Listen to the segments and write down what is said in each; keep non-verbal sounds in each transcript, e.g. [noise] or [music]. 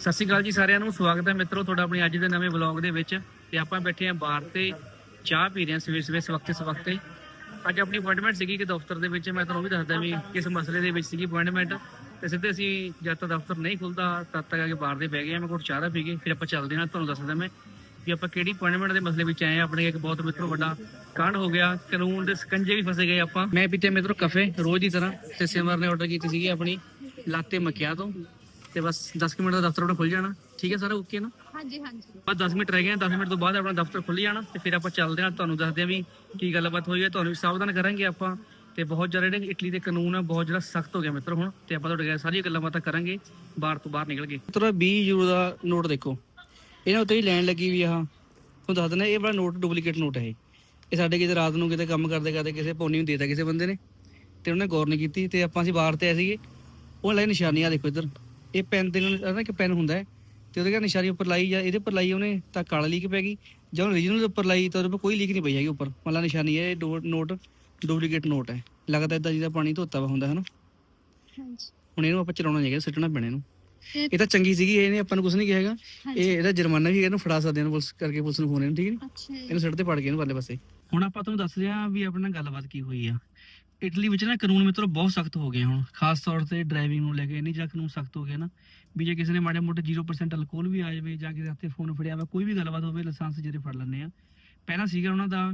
ਸਤਿ ਸ਼੍ਰੀ ਅਕਾਲ ਜੀ ਸਾਰਿਆਂ ਨੂੰ, ਸਵਾਗਤ ਹੈ ਮਿੱਤਰੋ ਤੁਹਾਡਾ ਆਪਣੇ ਅੱਜ ਦੇ ਨਵੇਂ ਵਲੌਗ ਦੇ ਵਿੱਚ ਤੇ ਆਪਾਂ ਬੈਠੇ ਹਾਂ ਬਾਹਰ ਤੇ ਚਾਹ ਪੀ ਰਹੇ ਹਾਂ ਸਵੇਰ ਸਵੇਰ ਇਸ ਵਕਤ ਅੱਜ ਆਪਣੀ ਅਪਾਇੰਟਮੈਂਟ ਸੀਗੀ ਕਿ ਦਫ਼ਤਰ ਦੇ ਵਿੱਚ, ਮੈਂ ਤੁਹਾਨੂੰ ਵੀ ਦੱਸਦਾ ਵੀ ਕਿਸ ਮਸਲੇ ਦੇ ਵਿੱਚ ਸੀਗੀ ਅਪਾਇੰਟਮੈਂਟ ਤੇ ਸਿੱਧੇ ਅਸੀਂ ਜਦ ਤੱਕ ਦਫ਼ਤਰ ਨਹੀਂ ਖੁੱਲਦਾ, ਤਦ ਤੱਕ ਆ ਕੇ ਬਾਹਰ ਦੇ ਬਹਿ ਗਏ ਮੈਂ ਕੋਲ ਚਾਹ ਦਾ ਪੀ ਕੇ, ਫਿਰ ਆਪਾਂ ਚੱਲਦੇ ਹਾਂ, ਤੁਹਾਨੂੰ ਦੱਸਦਾ ਮੈਂ ਕਿ ਆਪਾਂ ਕਿਹੜੀ ਅਪਾਇੰਟਮੈਂਟ ਦੇ ਮਸਲੇ ਵਿੱਚ ਆਏ ਹਾਂ। ਆਪਣੇ ਇੱਕ ਬਹੁਤ ਮਿੱਤਰੋ ਵੱਡਾ ਕਾਂਡ ਹੋ ਗਿਆ, ਕਾਨੂੰਨ ਦੇ ਸਕੰਜੇ ਵੀ ਫਸੇ ਗਏ ਆਪਾਂ। ਮੈਂ ਪੀਤੇ ਮਿੱਤਰੋ ਕਫੇ ਰੋਜ਼ ਦੀ ਤਰ੍ਹਾਂ, ਤੇ ਸਿਮਰ ਨੇ ਆਰਡਰ ਕੀਤੀ ਸੀਗੀ ਆਪਣੀ ਲਾਤੇ ਮੱਕਿਆ ਤੋਂ। ਤੇ ਬਸ 10 ਕੁ ਮਿੰਟ ਦਾ ਦਫ਼ਤਰ ਆਪਣਾ ਖੁੱਲ ਜਾਣਾ। ਠੀਕ ਹੈ ਸਾਰਾ ਓਕੇ ਨਾ? ਹਾਂਜੀ ਹਾਂਜੀ। ਬਸ 10 ਮਿੰਟ ਰਹਿ ਗਏ ਆ 10 ਮਿੰਟ ਤੋਂ ਬਾਅਦ ਆਪਣਾ ਦਫ਼ਤਰ ਖੁੱਲ ਜਾਣਾ ਤੇ ਫਿਰ ਆਪਾਂ ਚੱਲਦੇ ਹਾਂ ਤੁਹਾਨੂੰ ਦੱਸਦੇ ਹਾਂ ਵੀ ਕੀ ਗੱਲਬਾਤ ਹੋਈ ਹੈ ਤੁਹਾਨੂੰ ਵੀ ਸਾਵਧਾਨ ਕਰਾਂਗੇ ਆਪਾਂ। ਤੇ ਬਹੁਤ ਜ਼ਿਆਦਾ ਜਿਹੜੇ ਇਟਲੀ ਦੇ ਕਾਨੂੰਨ ਆ ਬਹੁਤ ਜ਼ਿਆਦਾ ਸਖਤ ਹੋ ਗਿਆ ਮਿੱਤਰ ਹੁਣ। ਤੇ ਆਪਾਂ ਤੁਹਾਡੇ ਨਾਲ ਸਾਰੀਆਂ ਗੱਲਾਂ ਬਾਤਾਂ ਕਰਾਂਗੇ ਬਾਹਰ ਤੋਂ ਬਾਹਰ ਨਿਕਲ ਕੇ। ਮਿੱਤਰੋ 20 ਯੂਰੋ ਦਾ ਨੋਟ ਦੇਖੋ। ਇਹਨਾਂ ਉੱਤੇ ਹੀ ਲਾਈਨ ਲੱਗੀ ਵੀ ਆ। ਤੁਹਾਨੂੰ ਦੱਸ ਦਿੰਦਾ ਇਹ ਬੜਾ ਨੋਟ ਡੁਪਲੀਕੇਟ ਨੋਟ ਹੈ ਇਹ। ਇਹ ਸਾਡੇ ਕਿਤੇ ਰਾਤ ਨੂੰ ਕਿਤੇ ਕੰਮ ਕਰਦੇ ਕਰਦੇ ਕਿਸੇ ਪੌਣੀ ਨੂੰ ਦੇਤਾ ਕਿਸੇ ਬੰਦੇ ਨੇ। ਤੇ ਉਹਨੇ ਗੌਰ ਨਹੀਂ ਕੀਤੀ ਤੇ ਆਪਾਂ ਅਸੀਂ ਬਾਹਰ ਤੇ ਆਏ ਸੀਗੇ। ਉਹ ਲਾਈ ਨਿਸ਼ਾਨੀ ਆ ਦੇਖੋ ਇੱਧਰ। ਇਹ ਪੈਨ ਤੇ ਨਾ ਇੱਕ ਪੈਨ ਹੁੰਦਾ ਹੈ ਤੇ ਉਹਦੇ ਘਰ ਨਿਸ਼ਾਨੀ ਉੱਪਰ ਲਾਈ ਜਾਂ ਇਹਦੇ ਉੱਪਰ ਲਾਈ ਉਹਨੇ ਤਾਂ ਕਾਲਾ ਲੀਕ ਪੈ ਗਈ। ਜਾਂ ਉਹਨੇ ਦੇ ਉੱਪਰ ਲਾਈ ਤਾਂ ਉਹਦੇ ਉੱਪਰ ਕੋਈ ਲੀਕ ਨਹੀਂ ਪਈ ਹੈਗੀ ਉੱਪਰ। ਮਤਲਬ ਨਿਸ਼ਾਨੀ ਹੈ ਇਹ ਨੋਟ ਡੁਪਲੀਕੇਟ ਨੋਟ ਹੈ। ਲੱਗਦਾ ਇਦਾਂ ਜਿਹਦਾ ਪਾਣੀ ਧੋਤਾ ਵਾ ਹੁੰਦਾ ਹੈ ਨਾ ਹਾਂਜੀ। ਹੁਣ ਇਹਨੂੰ ਆਪਾਂ ਚਲਾਉਣਾ ਚਾਹੀਦਾ ਸਿੱਟਣਾ ਪੈਣਾ ਇਹਨੂੰ। ਇਹ- ਤਾਂ ਚੰਗੀ ਸੀਗੀ ਇਹਨੇ ਆਪਾਂ ਨੂੰ ਕੁਝ ਨਹੀਂ ਕਿਹਾਗਾ ਹਾਂਜੀ। ਇਹ ਇਹਦਾ ਜੁਰਮਾਨਾ ਵੀ ਇਹਨੂੰ ਫੜਾ ਸਕਦੇ ਨੇ ਪੁਲਿਸ ਕਰਕੇ ਪੁਲਿਸ ਨੂੰ ਫੋਨ ਇਹਨੂੰ ਠੀਕ ਹੈ। ਇਹਨੂੰ ਸਿੱਟ ਤੇ ਪੜ ਕੇ ਇਹਨੂੰ ਪਰਲੇ ਪਾਸੇ। ਹੁਣ ਆਪਾਂ ਤੁਹਾਨੂੰ ਦੱਸ ਰਿਹਾ ਵੀ ਆਪਣਾ ਗੱਲਬਾਤ ਕੀ ਹੋਈ ਆ। ਇਟਲੀ ਵਿੱਚ ਨਾ ਕਾਨੂੰਨ ਮਿੱਤਰੋ ਬਹੁਤ ਸਖਤ ਹੋ ਗਏ ਹੁਣ, ਖਾਸ ਤੌਰ ਤੇ ਡਰਾਈਵਿੰਗ ਨੂੰ ਲੈ ਕੇ ਇੰਨੀ ਜ਼ਿਆਦਾ ਕਾਨੂੰਨ ਸਖਤ ਹੋ ਗਏ ਨਾ, ਵੀ ਜੇ ਕਿਸੇ ਨੇ ਮਾੜੇ ਮੋਟੇ 0% ਅਲਕੋਹਲ ਵੀ ਆ ਜਾਵੇ ਜਾਂ ਕਿਸੇ ਹੱਥੇ ਫੋਨ ਫੜਿਆ ਹੋਵੇ, ਕੋਈ ਵੀ ਗੱਲਬਾਤ ਹੋਵੇ, ਲਾਇਸੈਂਸ ਜਿਹੜੇ ਫੜ ਲੈਂਦੇ ਆ। ਪਹਿਲਾਂ ਸੀਗਾ ਉਹਨਾਂ ਦਾ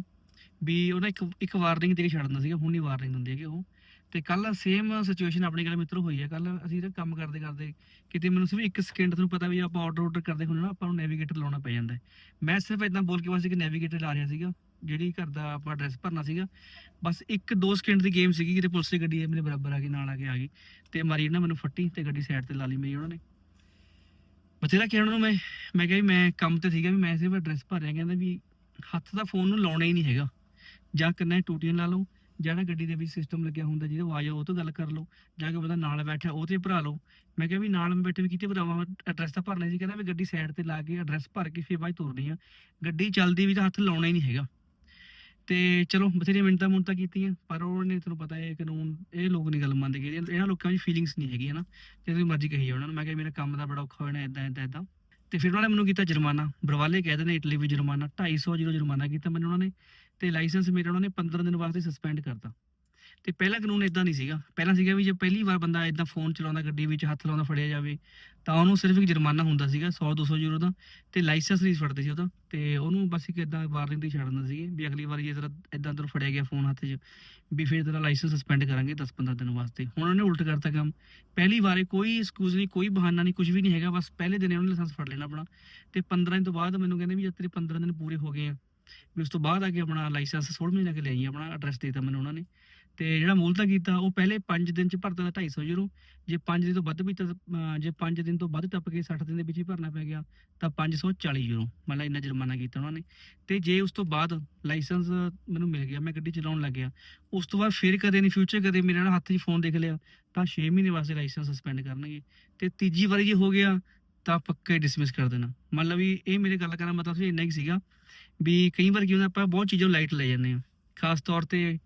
ਵੀ ਉਹਨਾਂ ਇੱਕ ਇੱਕ ਵਾਰਨਿੰਗ ਦੇ ਕੇ ਛੱਡ ਦਿੰਦਾ ਸੀਗਾ, ਹੁਣ ਨਹੀਂ ਵਾਰਨਿੰਗ ਦਿੰਦੇ ਹੈਗੇ ਉਹ। ਤੇ ਕੱਲ ਸੇਮ ਸਿਚੁਏਸ਼ਨ ਆਪਣੀ ਗੱਲ ਮਿੱਤਰੋ ਹੋਈ ਹੈ ਕੱਲ ਅਸੀਂ ਨਾ ਕੰਮ ਕਰਦੇ ਕਰਦੇ ਕਿਤੇ ਮੈਨੂੰ ਸਿਰਫ ਇੱਕ ਸਕਿੰਟ ਤੁਹਾਨੂੰ ਪਤਾ ਵੀ ਆਪਾਂ ਆਰਡਰ ਆਰਡਰ ਕਰਦੇ ਹੁੰਦੇ ਨਾ, ਆਪਾਂ ਨੂੰ ਨੈਵੀਗੇਟਰ ਲਾਉਣਾ ਪੈ ਜਾਂਦਾ। ਮੈਂ ਸਿਰਫ ਇਦਾਂ ਬੋਲ ਕੇ ਬਸ ਇੱਕ ਨੈਵੀਗੇਟਰ ਲਾ ਰਿਹਾ ਸੀਗਾ। ਜਿਹੜੀ ਘਰ ਦਾ ਆਪਾਂ ਐਡਰੈਸ ਭਰਨਾ ਸੀਗਾ, ਬਸ ਇੱਕ ਦੋ ਸਕਿੰਟ ਦੀ ਗੇਮ ਸੀਗੀ ਕਿਤੇ ਪੁਲਿਸ ਦੀ ਗੱਡੀ ਮੇਰੇ ਬਰਾਬਰ ਆ ਕੇ ਨਾਲ ਆ ਕੇ ਆ ਗਈ ਤੇ ਮਾਰੀ ਨਾ ਮੈਨੂੰ ਫੱਟੀ ਤੇ ਗੱਡੀ ਸਾਈਡ ਤੇ ਲਾ ਲਈ ਮੇਰੀ ਉਹਨਾਂ ਨੇ। ਬਥੇਰਾ ਕਿਹਾ ਉਹਨਾਂ ਨੂੰ ਮੈਂ ਮੈਂ ਕਿਹਾ ਵੀ ਮੈਂ ਕੰਮ ਤੇ ਸੀਗਾ ਵੀ ਮੈਂ ਸਿਰਫ ਐਡਰੈਸ ਭਰ ਰਿਹਾ, ਕਹਿੰਦਾ ਵੀ ਹੱਥ ਦਾ ਫੋਨ ਨੂੰ ਲਾਉਣਾ ਹੀ ਨਹੀਂ ਹੈਗਾ। ਜਾਂ ਕੰਨਾਂ ਟੂਟੀਆਂ ਲਾ ਲਓ, ਜਿਹੜਾ ਗੱਡੀ ਦੇ ਵਿੱਚ ਸਿਸਟਮ ਲੱਗਿਆ ਹੁੰਦਾ ਜਿਹਦਾ ਆਵਾਜ਼ ਆ, ਉਹ ਤੋਂ ਗੱਲ ਕਰ ਲਓ, ਜਾਂ ਕਿ ਬੰਦਾ ਨਾਲ ਬੈਠਾ, ਉਹ ਤੇ ਭਰਾ ਲਓ। ਮੈਂ ਕਿਹਾ ਵੀ ਨਾਲ ਮੈਂ ਬੈਠੇ ਵੀ ਕਿਤੇ ਭਰਾਵਾਂ ਐਡਰੈਸ ਤਾਂ ਭਰਨਾ ਸੀ, ਕਹਿੰਦਾ ਵੀ ਗੱਡੀ ਸਾਈਡ ਤੇ ਲਾ ਕੇ ਐਡਰੈਸ ਭਰ ਕੇ ਫਿਰ ਬਾਅਦ ਤੁਰਨੀ ਆ। ਗੱਡੀ ਚੱਲਦੀ ਵੀ ਤਾਂ ਹੱਥ ਲਾਉਣਾ ਹੀ ਨਹੀਂ ਹੈਗਾ। ਤੇ ਚਲੋ ਬਥੇਰੀਆਂ ਮਿੰਟਾਂ ਮੁੰਟਾਂ ਕੀਤੀਆਂ, ਪਰ ਉਹਨੇ ਤੁਹਾਨੂੰ ਪਤਾ ਹੈ ਕਾਨੂੰਨ, ਇਹ ਲੋਕ ਨਹੀਂ ਗੱਲ ਮੰਨਦੇ ਕਿ ਇਹਨਾਂ ਲੋਕਾਂ ਦੀ ਫੀਲਿੰਗਸ ਨਹੀਂ ਹੈਗੀ ਹਨਾ ਜੇ ਤੁਸੀਂ ਮਰਜ਼ੀ ਕਹੀ ਜਾਓ ਉਹਨਾਂ ਨੂੰ, ਮੈਂ ਕਿਹਾ ਮੇਰਾ ਕੰਮ ਦਾ ਬੜਾ ਔਖਾ ਹੋਣਾ ਇਦਾਂ ਇਦਾਂ ਇਦਾਂ ਤੇ ਫਿਰ ਉਹਨਾਂ ਨੇ ਮੈਨੂੰ ਕੀਤਾ ਜੁਰਮਾਨਾ। ਬਰਵਾਲੇ ਕਹਿ ਦਿੰਦੇ ਇਟਲੀ ਵੀ ਜੁਰਮਾਨਾ 250 ਜੀਰੋ ਜੁਰਮਾਨਾ ਕੀਤਾ ਮੈਨੂੰ ਉਹਨਾਂ ਨੇ। ਤੇ ਲਾਇਸੈਂਸ ਮੇਰਾ ਉਹਨਾਂ ਨੇ 15 ਦਿਨ ਵਾਸਤੇ ਸਸਪੈਂਡ ਕਰਤਾ। ਤੇ ਪਹਿਲਾ ਕਾਨੂੰਨ ਇਦਾਂ ਨਹੀਂ ਸੀਗਾ। ਪਹਿਲਾਂ ਸੀਗਾ ਵੀ ਜੇ ਪਹਿਲੀ ਵਾਰ ਬੰਦਾ ਇਦਾਂ ਫੋਨ ਚਲਾਉਂਦਾ, ਗੱਡੀ ਵਿੱਚ ਹੱਥ ਲਾਉਂਦਾ, ਫੜਿਆ ਜਾਵੇ, ਤਾਂ ਉਹਨੂੰ ਸਿਰਫ ਇੱਕ ਜੁਰਮਾਨਾ ਹੁੰਦਾ ਸੀਗਾ 100 200 ਯੂਰੋ ਦਾ, ਤੇ ਲਾਇਸੈਂਸ ਨਹੀਂ ਫੜਦੇ ਸੀ ਉਹਦਾ ਤੇ। ਉਹਨੂੰ ਬਸ ਇੱਕ ਇਦਾਂ ਵਾਰਨਿੰਗ ਦੀ ਛੱਡ ਦਿੰਦੇ ਸੀਗੇ ਵੀ ਅਗਲੀ ਵਾਰ ਜੇ ਤੇਰਾ ਇਦਾਂ ਅੰਦਰ ਫੜਿਆ ਗਿਆ ਫੋਨ ਹੱਥ 'ਚ, ਵੀ ਫਿਰ ਤੇਰਾ ਲਾਇਸੈਂਸ ਸਸਪੈਂਡ ਕਰਾਂਗੇ 10 15 ਦਿਨ ਵਾਸਤੇ। ਹੁਣ ਉਹਨੇ ਉਲਟ ਕਰਤਾ ਕੰਮ। ਪਹਿਲੀ ਵਾਰੇ ਕੋਈ ਐਕਸਕਿਊਜ਼ ਨਹੀਂ, ਕੋਈ ਬਹਾਨਾ ਨਹੀਂ ਕੁਝ ਵੀ ਨਹੀਂ ਹੈਗਾ, ਬਸ ਪਹਿਲੇ ਦਿਨ ਉਹਨੇ ਲਾਇਸੈਂਸ ਫੜ ਲੈਣਾ ਆਪਣਾ। ਤੇ 15 ਦਿਨ ਤੋਂ ਬਾਅਦ ਮੈਨੂੰ ਕਹਿੰਦੇ ਵੀ ਜਦ ਤੇਰੇ 15 ਦਿਨ ਪੂਰੇ ਹੋ ਗਏ ਆ, ਵੀ ਉਸ ਤੋਂ ਬਾਅਦ ਆ ਕੇ ਆਪਣਾ ਲਾਇਸੈਂਸ 16 ਮਹੀਨੇ ਕੇ ਲਈ ਆਪਣਾ ਐਡਰੈਸ ਦੇਤਾ ਮੈਨੂੰ ਉਹਨਾਂ ਨੇ। ਤੇ ਜਿਹੜਾ ਮੂਲਤਾ ਕੀਤਾ, ਉਹ ਪਹਿਲੇ 5 ਦਿਨ ਚ ਭਰਦਾ 250 ਯੂਰੋ। ਜੇ 5 ਦਿਨ ਤੋਂ ਵੱਧ ਵੀ ਤਾਂ ਜੇ 5 ਦਿਨ ਤੋਂ ਵੱਧ ਟੱਪ ਕੇ 60 ਦਿਨ ਦੇ ਵਿੱਚ ਹੀ ਭਰਨਾ ਪੈ ਗਿਆ, ਤਾਂ 540 ਯੂਰੋ। ਮਤਲਬ ਇੰਨਾ ਜੁਰਮਾਨਾ ਕੀਤਾ ਉਹਨਾਂ ਨੇ। ਤੇ ਜੇ ਉਸ ਤੋਂ ਬਾਅਦ ਲਾਇਸੈਂਸ ਮੈਨੂੰ ਮਿਲ ਗਿਆ, ਮੈਂ ਗੱਡੀ ਚਲਾਉਣ ਲੱਗ ਗਿਆ, ਉਸ ਤੋਂ ਬਾਅਦ ਫਿਰ ਕਦੇ ਨਹੀਂ ਫਿਊਚਰ ਕਦੇ ਮੇਰੇ ਨਾਲ ਹੱਥ 'ਚ ਫੋਨ ਦੇਖ ਲਿਆ, ਤਾਂ 6 ਮਹੀਨੇ ਵਾਸਤੇ ਲਾਇਸੈਂਸ ਸਸਪੈਂਡ ਕਰਨਗੇ। ਤੇ ਤੀਜੀ ਵਾਰੀ ਜੇ ਹੋ ਗਿਆ, ਤਾਂ ਪੱਕਾ ਡਿਸਮਿਸ ਕਰ ਦੇਣਾ। ਮਤਲਬ ਵੀ ਇਹ ਮੇਰੇ ਗੱਲ ਕਰਨ ਦਾ ਮਤਲਬ ਸੀ ਇੰਨਾ ਹੀ ਸੀਗਾ, ਵੀ ਕਈ ਵਾਰ ਕੀ ਹੁੰਦਾ, ਆਪਾਂ ਬਹੁਤ ਚੀਜ਼ਾਂ ਲਾਈਟ ਲੈ ਜਾਂਦੇ ਆ ਖਾਸ ਤੌਰ ਤੇ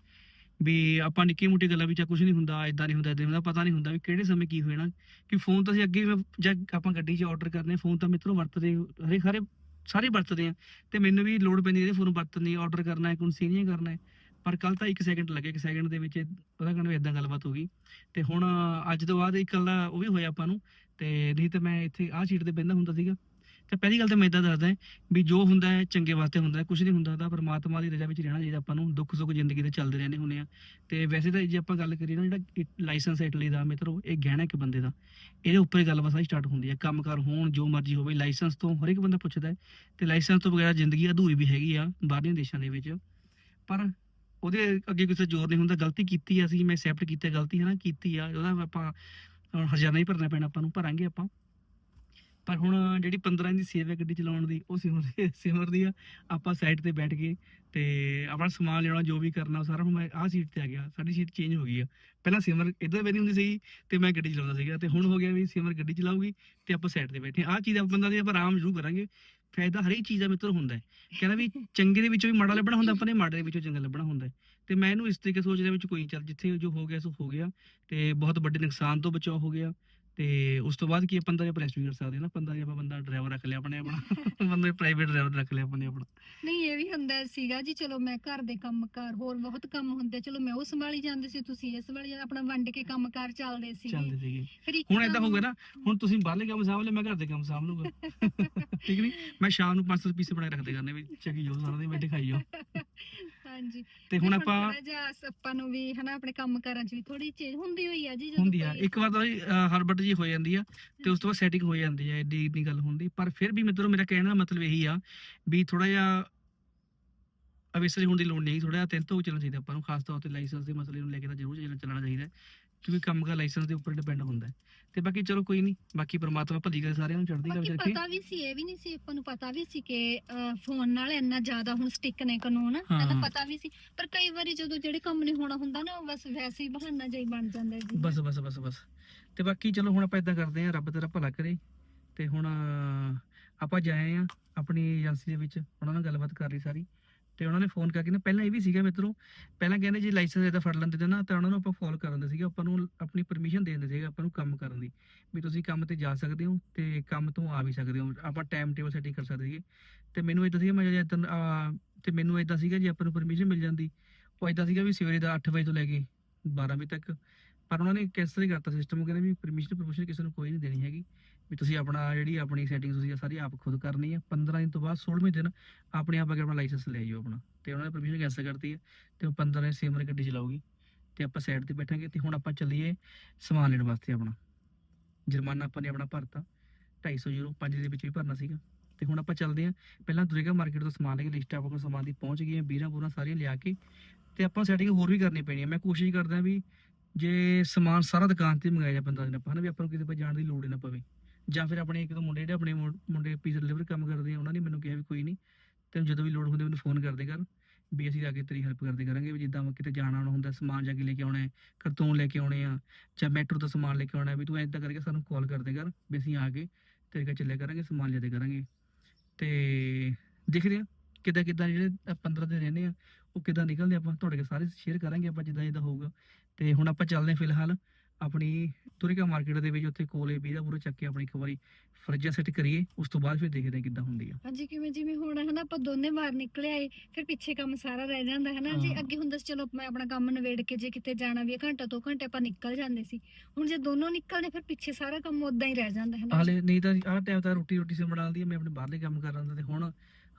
ਵੀ ਆਪਾਂ ਨਿੱਕੀ ਮੋਟੀ ਗੱਲਾਂ ਵਿੱਚ ਕੁਝ ਨਹੀਂ ਹੁੰਦਾ ਇਦਾਂ ਨਹੀਂ ਹੁੰਦਾ ਇਦਾਂ ਹੁੰਦਾ, ਪਤਾ ਨਹੀਂ ਹੁੰਦਾ ਵੀ ਕਿਹੜੇ ਸਮੇਂ ਕੀ ਹੋਣਾ ਕਿ ਫੋਨ ਤਾਂ ਅਸੀਂ ਅੱਗੇ ਵੀ ਜਦ ਆਪਾਂ ਗੱਡੀ 'ਚ ਆਰਡਰ ਕਰਨੇ ਫੋਨ ਤਾਂ ਮਿੱਤਰੋ ਵਰਤਦੇ ਹਰੇ ਸਾਰੇ ਸਾਰੇ ਵਰਤਦੇ ਆ ਤੇ ਮੈਨੂੰ ਵੀ ਲੋੜ ਪੈਂਦੀ ਇਹਦੇ ਫੋਨ ਵਰਤਣ ਦੀ ਆਰਡਰ ਕਰਨਾ ਹੈ, ਕੋਈ ਸੀਨੀਅਰ ਕਰਨਾ ਹੈ, ਪਰ ਕੱਲ ਤਾਂ 1 ਸੈਕਿੰਡ ਲੱਗੇ 1 ਸੈਕਿੰਡ ਦੇ ਵਿੱਚ ਪਤਾ ਕਰਨ ਵੀ ਇਦਾਂ ਗੱਲਬਾਤ ਹੋ ਗਈ, ਤੇ ਹੁਣ ਅੱਜ ਤੋਂ ਬਾਅਦ ਇੱਕ ਕੱਲਾ ਉਹ ਵੀ ਹੋਇਆ ਆਪਾਂ ਨੂੰ, ਤੇ ਨਹੀਂ ਤਾਂ ਮੈਂ ਇੱਥੇ ਆਹ ਸੀਟ ਤੇ ਬੈਠਾ ਹੁੰਦਾ ਸੀਗਾ ਤੇ ਪਹਿਲੀ ਗੱਲ ਤਾਂ ਮੈਂ ਇਦਾਂ ਦੱਸਦਾ ਵੀ ਜੋ ਹੁੰਦਾ ਹੈ ਚੰਗੇ ਵਾਸਤੇ ਹੁੰਦਾ ਹੈ ਕੁਝ ਨਹੀਂ ਹੁੰਦਾ ਤਾਂ ਪਰਮਾਤਮਾ ਦੀ ਰਜ਼ਾ ਵਿੱਚ ਰਹਿਣਾ ਚਾਹੀਦਾ, ਆਪਾਂ ਨੂੰ ਦੁੱਖ ਸੁੱਖ ਜ਼ਿੰਦਗੀ ਦੇ ਚੱਲਦੇ ਰਹਿੰਦੇ ਹੁੰਦੇ ਆ ਤੇ ਵੈਸੇ ਤਾਂ ਜੇ ਆਪਾਂ ਗੱਲ ਕਰੀਏ ਨਾ ਜਿਹੜਾ ਲਾਇਸੈਂਸ ਹੈ ਇਟਲੀ ਦਾ ਮਿੱਤਰੋ, ਇਹ ਗਹਿਣਾ ਇੱਕ ਬੰਦੇ ਦਾ, ਇਹਦੇ ਉੱਪਰ ਹੀ ਗੱਲਬਾਤ ਸਾਰੀ ਸਟਾਰਟ ਹੁੰਦੀ ਹੈ। ਕੰਮਕਾਰ ਹੋਣ, ਜੋ ਮਰਜ਼ੀ ਹੋਵੇ ਲਾਇਸੈਂਸ ਤੋਂ ਹਰ ਇੱਕ ਬੰਦਾ ਪੁੱਛਦਾ ਹੈ, ਤੇ ਲਾਇਸੈਂਸ ਤੋਂ ਬਗੈਰ ਜ਼ਿੰਦਗੀ ਅਧੂਰੀ ਵੀ ਹੈਗੀ ਆ ਬਾਹਰਲੇ ਦੇਸ਼ਾਂ ਦੇ ਵਿੱਚ। ਪਰ ਉਹਦੇ ਅੱਗੇ ਕਿਸੇ ਜ਼ੋਰ ਨਹੀਂ ਹੁੰਦਾ, ਗਲਤੀ ਕੀਤੀ ਆ ਅਸੀਂ, ਮੈਂ ਐਕਸੈਪਟ ਕੀਤਾ ਗਲਤੀ ਹੈ ਨਾ ਕੀਤੀ ਆ, ਉਹਦਾ ਆਪਾਂ ਹੁਣ ਹਰਜਾਨਾ ਹੀ ਭਰਨਾ ਪੈਣਾ ਆਪਾਂ ਨੂੰ, ਭਰਾਂਗੇ ਆਪਾਂ। ਪਰ ਹੁਣ ਜਿਹੜੀ 15 ਦੀ ਸੇਵਾ ਗੱਡੀ ਚਲਾਉਣ ਦੀ, ਉਹ ਸਿਮਰ ਸਿਮਰ ਦੀ ਆ। ਆਪਾਂ ਸਾਈਡ ਤੇ ਬੈਠ ਗਏ ਤੇ ਆਪਣਾ ਸਮਾਨ ਲੈਣਾ ਜੋ ਵੀ ਕਰਨਾ ਸਾਰਾ ਹੁਣ ਮੈਂ ਆਹ ਸੀਟ ਤੇ ਆ ਗਿਆ। ਸਾਡੀ ਸੀਟ ਚੇਂਜ ਹੋ ਗਈ ਆ। ਪਹਿਲਾਂ ਸਿਮਰ ਇੱਧਰ ਬੈਠੀ ਹੁੰਦੀ ਸੀ ਤੇ ਮੈਂ ਗੱਡੀ ਚਲਾਉਂਦਾ ਸੀਗਾ ਤੇ ਹੁਣ ਹੋ ਗਿਆ ਵੀ ਸਿਮਰ ਗੱਡੀ ਚਲਾਊਗੀ ਤੇ ਆਪਾਂ ਸਾਈਡ ਤੇ ਬੈਠੇ ਆਹ ਚੀਜ਼ ਆਪਾਂ ਬੰਦਾ ਦੀ ਆਪਾਂ ਆਰਾਮ ਜ਼ਰੂਰ ਕਰਾਂਗੇ। ਫਾਇਦਾ ਹਰੇਕ ਚੀਜ਼ ਦਾ ਮਿੱਤਰ ਹੁੰਦਾ ਹੈ। ਕਹਿੰਦਾ ਵੀ ਚੰਗੇ ਦੇ ਵਿੱਚੋਂ ਵੀ ਮਾੜਾ ਲੱਭਣਾ ਹੁੰਦਾ, ਆਪਾਂ ਨੇ ਮਾੜੇ ਦੇ ਵਿੱਚੋਂ ਚੰਗਾ ਲੱਭਣਾ ਹੁੰਦਾ ਹੈ। ਤੇ ਮੈਂ ਇਹਨੂੰ ਇਸ ਤਰੀਕੇ ਸੋਚ ਸੋਚਦਾ ਵਿੱਚ ਕੋਈ ਚੱਲ ਜਿੱਥੇ ਜੋ ਹੋ ਗਿਆ ਸੋ ਹੋ ਗਿਆ ਤੇ ਬਹੁਤ ਵੱਡੇ ਨੁਕਸਾਨ ਤੋਂ ਬਚਾਅ ਹੋ ਗਿਆ। ਤੇ ਉਸ ਤੋਂ ਬਾਅਦ ਕੀ ਆਪਾਂ ਅੰਦਰ ਪ੍ਰੈਸ ਵੀ ਕਰ ਸਕਦੇ ਹਾਂ ਨਾ ਬੰਦਾ ਜੇ ਆਪਾਂ ਬੰਦਾ ਡਰਾਈਵਰ ਰੱਖ ਲਿਆ ਆਪਣੇ ਆਪਣਾ ਬੰਦੇ ਪ੍ਰਾਈਵੇਟ ਡਰਾਈਵਰ ਰੱਖ ਲਿਆ ਆਪਣੇ ਆਪਣਾ। ਨਹੀਂ ਇਹ ਵੀ ਹੁੰਦਾ ਸੀਗਾ ਜੀ ਚਲੋ ਮੈਂ ਘਰ ਦੇ ਕੰਮਕਾਰ ਹੋਰ ਬਹੁਤ ਕੰਮ ਹੁੰਦੇ ਚਲੋ ਮੈਂ ਉਹ ਸੰਭਾਲੀ ਜਾਂਦੀ ਸੀ ਤੁਸੀਂ ਇਹ ਸੰਭਾਲੀ ਜਾਂਦੇ ਆਪਣਾ ਵੰਡ ਕੇ ਕੰਮਕਾਰ ਚੱਲਦੇ ਸੀਗੇ। ਚੱਲਦੇ ਸੀਗੇ। ਫਿਰ ਹੁਣ ਕੰਮ- ਹੋ ਗਿਆ ਨਾ ਹੁਣ ਤੁਸੀਂ ਬਾਹਰਲੇ ਕੰਮ ਸਾਂਭ ਲੈ ਮੈਂ ਘਰ ਦੇ ਕੰਮ ਸਾਂਭ ਲੂਗਾ [laughs] ਠੀਕ ਨਹੀਂ ਮੈਂ ਸ਼ਾਮ ਨੂੰ 500 ਪੀਸ ਬਣਾ ਕੇ ਰੱਖਦੇ ਕਰਨੇ ਵੀ ਚੱਕੀ ਜਾਓ ਸਾਰਾ ਦਿਨ ਬੈਠੇ ਖਾਈ ਜਾਓ। [laughs] ਹਾਂਜੀ। ਤੇ ਹੁਣ ਆਪਾਂ ਜਿਹਾ ਆਪਾਂ ਨੂੰ ਵੀ ਹਨਾ ਆਪਣੇ ਕੰਮਕਾਰਾਂ 'ਚ ਵੀ ਥੋੜੀ ਚੇਂਜ ਹੁੰਦੀ ਹੋਈ ਆ ਜੀ ਜਦੋਂ ਹੁੰਦੀ ਆ। ਕੋਈ- ਇੱਕ ਵਾਰ ਤਾਂ ਅਹ, ਹੜਬੜ ਜੀ ਹੋ ਜਾਂਦੀ ਆ ਤੇ ਉਸ ਤੋਂ ਬਾਅਦ ਸੈਟਿੰਗ ਹੋ ਜਾਂਦੀ ਆ ਏਡੀ ਨਹੀਂ ਗੱਲ ਹੁੰਦੀ। ਪਰ ਫਿਰ ਵੀ ਮਿੱਤਰੋ ਮੇਰਾ ਕਹਿਣ ਦਾ ਮਤਲਬ ਇਹੀ ਆ ਵੀ ਥੋੜਾ ਜਿਹਾ ਅਵੇਸਰੀ ਹੋਣ ਦੀ ਲੋੜ ਨਹੀਂ ਥੋੜਾ ਜਿਹਾ ਤਿੰਨ ਤੋਂ ਚੱਲਣਾ ਚਾਹੀਦਾ ਆਪਾਂ ਨੂੰ ਖਾਸ ਤੌਰ ਤੇ ਲਾਇਸੈਂਸ ਦੇ ਮਸਲੇ ਨੂੰ ਲੈ ਕੇ ਤਾਂ ਜ਼ਰੂਰ ਚੱਲਣਾ ਚੱਲਣਾ ਚਾਹੀਦਾ। ਕਿਉਂਕਿ ਕੰਮ ਦਾ ਲਾਇਸੈਂਸ ਦੇ ਉੱਪਰ ਡਿਪੈਂਡ ਹੁੰਦਾ ਹੈ। ਤੇ ਬਾਕੀ ਚਲੋ ਕੋਈ ਨਹੀਂ ਬਾਕੀ ਪ੍ਰਮਾਤਮਾ ਭਲੀ ਕਰੇ ਸਾਰਿਆਂ ਨੂੰ ਚੜ੍ਹਦੀ ਕਲਾ ਬਾਕੀ ਵਿੱਚ ਰੱਖੇ। ਪਤਾ ਵੀ ਸੀ ਇਹ ਵੀ ਨਹੀਂ ਸੀ ਆਪਾਂ ਨੂੰ ਪਤਾ ਵੀ ਸੀ ਕਿ ਫੋਨ ਨਾਲ ਇੰਨਾ ਜ਼ਿਆਦਾ ਹੁਣ ਸਟਿਕ ਨੇ ਕਾਨੂੰਨ ਹਾਂ। ਪਹਿਲਾਂ ਪਤਾ ਵੀ ਸੀ। ਪਰ ਕਈ ਵਾਰੀ ਜਦੋਂ ਜਿਹੜੇ ਕੰਮ ਨਹੀਂ ਹੋਣਾ ਹੁੰਦਾ ਨਾ ਉਹ ਬਸ ਵੈਸੇ ਹੀ ਬਹਾਨਾ ਜਿਹਾ ਹੀ ਬਣ ਜਾਂਦਾ ਜੀ। ਬਸ ਬਸ ਬਸ ਬਸ। ਤੇ ਬਾਕੀ ਚਲੋ ਹੁਣ ਆਪਾਂ ਇਦਾਂ ਕਰਦੇ ਆਂ ਰੱਬ ਤੇਰਾ ਭਲਾ ਕਰੇ। ਤੇ ਹੁਣ ਆਪਾਂ ਜਾਏ ਆ ਆਪਣੀ ਏਜੰਸੀ ਦੇ ਵਿੱਚ ਉਹਨਾਂ ਨਾਲ ਗੱਲਬਾਤ ਕਰ ਲਈ ਸਾਰੀ। ਤੇ ਉਹਨਾਂ ਨੇ ਫੋਨ ਕਰਕੇ ਨਾ, ਪਹਿਲਾਂ ਇਹ ਵੀ ਸੀਗਾ ਮਿੱਤਰੋ, ਪਹਿਲਾਂ ਕਹਿੰਦੇ ਜੀ ਲਾਇਸੈਂਸ ਇਹਦਾ ਫੜ ਲੈਂਦੇ ਤੇ ਨਾ, ਤਾਂ ਉਹਨਾਂ ਨੂੰ ਆਪਾਂ ਫੋਲ ਕਰ ਦਿੰਦੇ ਸੀਗੇ, ਆਪਾਂ ਨੂੰ ਆਪਣੀ ਪਰਮਿਸ਼ਨ ਦੇ ਦਿੰਦੇ ਸੀਗੇ ਆਪਾਂ ਨੂੰ ਕੰਮ ਕਰਨ ਦੀ, ਵੀ ਤੁਸੀਂ ਕੰਮ ਤੇ ਜਾ ਸਕਦੇ ਹੋ ਤੇ ਕੰਮ ਤੋਂ ਆ ਵੀ ਸਕਦੇ ਹੋ, ਆਪਾਂ ਟਾਈਮ ਟੇਬਲ ਸੈਟਿੰਗ ਕਰ ਸਕਦੇ ਸੀਗੇ। ਤੇ ਮੈਨੂੰ ਇਦਾਂ ਸੀਗਾ, ਮੈਂ ਜੇ ਤੇ ਮੈਨੂੰ ਇਦਾਂ ਸੀਗਾ ਜੇ ਆਪਾਂ ਨੂੰ ਪਰਮਿਸ਼ਨ ਮਿਲ ਜਾਂਦੀ, ਉਹ ਇਦਾਂ ਸੀਗਾ ਵੀ ਸਵੇਰੇ ਦਾ 8 ਵਜੇ ਤੋਂ ਲੈ ਕੇ 12 ਵਜੇ ਤੱਕ, ਪਰ ਉਹਨਾਂ ਨੇ ਕੈਂਸਲ ਹੀ ਕਰਤਾ ਸਿਸਟਮ ਕਹਿੰਦੇ ਵੀ ਪਰਮਿਸ਼ਨ ਪ੍ਰਮੋਸ਼ਨ ਕਿਸੇ ਨੂੰ ਕੋਈ ਨਹੀਂ ਦੇਣੀ ਹੈਗੀ। ਵੀ ਤੁਸੀਂ ਆਪਣਾ ਜਿਹੜੀ ਆਪਣੀ ਸੈਟਿੰਗ ਤੁਸੀਂ ਸਾਰੀ ਆਪ ਖੁਦ ਕਰਨੀ ਹੈ 15 ਦਿਨ ਤੋਂ ਬਾਅਦ 16ਵੇਂ ਦਿਨ ਆਪਣੇ ਆਪ ਅਗਰ ਆਪਣਾ ਲਾਇਸੈਂਸ ਲੈ ਜਾਓ ਆਪਣਾ। ਤੇ ਉਹਨਾਂ ਨੇ ਪਰਮਿਸ਼ਨ ਕੈਂਸਲ ਕਰਤੀ ਹੈ ਤੇ ਉਹ 15 ਦਿਨ ਸੇਮ ਗੱਡੀ ਚਲਾਉਗੀ ਤੇ ਆਪਾਂ ਸਾਈਡ ਤੇ ਬੈਠਾਂਗੇ ਤੇ ਹੁਣ ਆਪਾਂ ਚੱਲੀਏ ਸਮਾਨ ਲੈਣ ਵਾਸਤੇ ਆਪਣਾ। ਜੁਰਮਾਨਾ ਆਪਾਂ ਨੇ ਆਪਣਾ ਭਰਤਾ। 250 ਯੂਰੋ 5 ਦੇ ਵਿੱਚ ਵੀ ਭਰਨਾ ਸੀਗਾ। ਤੇ ਹੁਣ ਆਪਾਂ ਚੱਲਦੇ ਆਂ। ਪਹਿਲਾਂ ਦੁਰੇਗਾ ਮਾਰਕੀਟ ਤੋਂ ਸਮਾਨ ਲੈ ਕੇ ਲਿਸਟ ਆਪਾਂ ਕੋਲ ਸਮਾਨ ਦੀ ਪਹੁੰਚ ਗਈ ਹੈ ਬੀਰਾਂ ਬੂਰਾਂ ਸਾਰੀਆਂ ਲਿਆ ਕੇ ਤੇ ਆਪਾਂ ਸੈਟਿੰਗ ਹੋਰ ਵੀ ਕਰਨੀ ਪੈਣੀ ਹੈ ਮੈਂ ਕੋਸ਼ਿਸ਼ ਕਰਦਾ ਵੀ ਜੇ ਸਮਾਨ ਸਾਰਾ ਦੁਕਾਨ ਤੇ ਮੰਗਾਇਆ ਜਾ 15 ਦਿਨ ਆਪਾਂ, ਹਨਾ ਵੀ ਆਪਾਂ ਨੂੰ ਕਿਤੇ ਪਾ ਜਾਣ ਦੀ ਲੋੜ ਹੀ ਨਾ ਪਵੇ। ਜਾਂ ਫਿਰ ਆਪਣੇ ਇੱਕ ਦੋ ਮੁੰਡੇ ਜਿਹੜੇ ਆਪਣੇ ਮੁੰ- ਮੁੰਡੇ ਪੀਜ਼ਾ ਡਿਲੀਵਰੀ ਕੰਮ ਕਰਦੇ ਆ, ਉਹਨਾਂ ਨੇ ਮੈਨੂੰ ਕਿਹਾ ਵੀ ਕੋਈ ਨਹੀਂ ਤੈਨੂੰ ਜਦੋਂ ਵੀ ਲੋੜ ਹੁੰਦੀ ਮੈਨੂੰ ਫੋਨ ਕਰਦੇ ਕਰ ਵੀ ਅਸੀਂ ਆ ਕੇ ਤੇਰੀ ਹੈਲਪ ਕਰਦੇ ਕਰਾਂਗੇ, ਵੀ ਜਿੱਦਾਂ ਕਿਤੇ ਜਾਣਾ ਆਉਣਾ ਹੁੰਦਾ, ਸਮਾਨ ਜਾ ਕੇ ਲੈ ਕੇ ਆਉਣਾ ਹੈ, ਕਰਤੂਨ ਲੈ ਕੇ ਆਉਣੇ ਆ, ਜਾਂ ਮੈਟਰੋ ਦਾ ਸਮਾਨ ਲੈ ਕੇ ਆਉਣਾ ਵੀ ਤੂੰ ਏਦਾਂ ਕਰਕੇ ਸਾਨੂੰ ਕਾਲ ਕਰਦੇ ਕਰ, ਵੀ ਅਸੀਂ ਆ ਕੇ ਤੇਰੇ ਕੋਲ ਚੱਲਿਆ ਕਰਾਂਗੇ, ਸਮਾਨ ਲਿਆ ਕਰਾਂਗੇ। ਤੇ ਦੇਖਦੇ ਆ, ਕਿੱਦਾਂ ਕਿੱਦਾਂ ਜਿਹੜੇ 15 ਦਿਨ ਰਹਿੰਦੇ ਆ, ਉਹ ਕਿੱਦਾਂ ਨਿਕਲਦੇ ਆਪਾਂ, ਤੁਹਾਡੇ ਨਾਲ ਸਾਰੇ ਸ਼ੇਅਰ ਕਰਾਂਗੇ ਆਪਾਂ ਜਿੱਦਾਂ ਜਿੱਦਾਂ ਹੋਊਗਾ। ਤੇ ਹੁਣ ਆਪਾਂ ਚੱਲਦੇ ਹਾਂ ਫਿਲਹਾਲ। ਆਪਣੀ ਤੁਰਿਕਾ ਮਾਰਕੀਟ ਦੇ ਵਿੱਚ ਉੱਥੇ ਕੋਲੇ ਵੀਰਾ ਪੂਰਾ ਚੱਕ ਕੇ ਆਪਣੀ ਇੱਕ ਵਾਰੀ ਫਰਿੱਜਾਂ ਸੈੱਟ ਕਰੀਏ ਉਸ ਤੋਂ ਬਾਅਦ ਫਿਰ ਦੇਖਦੇ ਹਾਂ ਕਿੱਦਾਂ ਹੁੰਦੀ ਆ ਹਾਂਜੀ ਕਿਵੇਂ ਜਿਵੇਂ ਹੁਣ ਹਨਾ ਆਪਾਂ ਦੋਨੇ ਵਾਰ ਨਿਕਲੇ ਆਏ ਫਿਰ ਪਿੱਛੇ ਕੰਮ ਸਾਰਾ ਰਹਿ ਜਾਂਦਾ ਹੈ ਨਾ ਜੀ। ਅੱਗੇ ਹੁੰਦਾ ਸੀ ਚਲੋ ਮੈਂ ਆਪਣਾ ਕੰਮ ਨਵੇੜ ਕੇ ਜੇ ਕਿਤੇ ਜਾਣਾ ਵੀ ਹੈ, ਘੰਟਾ ਦੋ ਘੰਟੇ ਆਪਾਂ ਨਿਕਲ ਜਾਂਦੇ ਸੀ ਹੁਣ ਜੇ ਦੋਨੋਂ ਨਿਕਲਦੇ ਫਿਰ ਪਿੱਛੇ ਸਾਰਾ ਕੰਮ ਉਦਾਂ ਹੀ ਰਹਿ ਜਾਂਦਾ ਹੈ ਨਾ ਜੀ। ਹਾਲੇ ਨਹੀਂ ਤਾਂ ਆਹ ਟਾਈਮ ਤਾਂ ਰੋਟੀ ਰੋਟੀ ਸੇ ਬਣਾਉਂਦੀ ਆ ਮੈਂ ਆਪਣੇ ਬਾਹਰਲੇ ਕੰਮ ਕਰ ਰਹਾ ਤੇ ਹੁਣ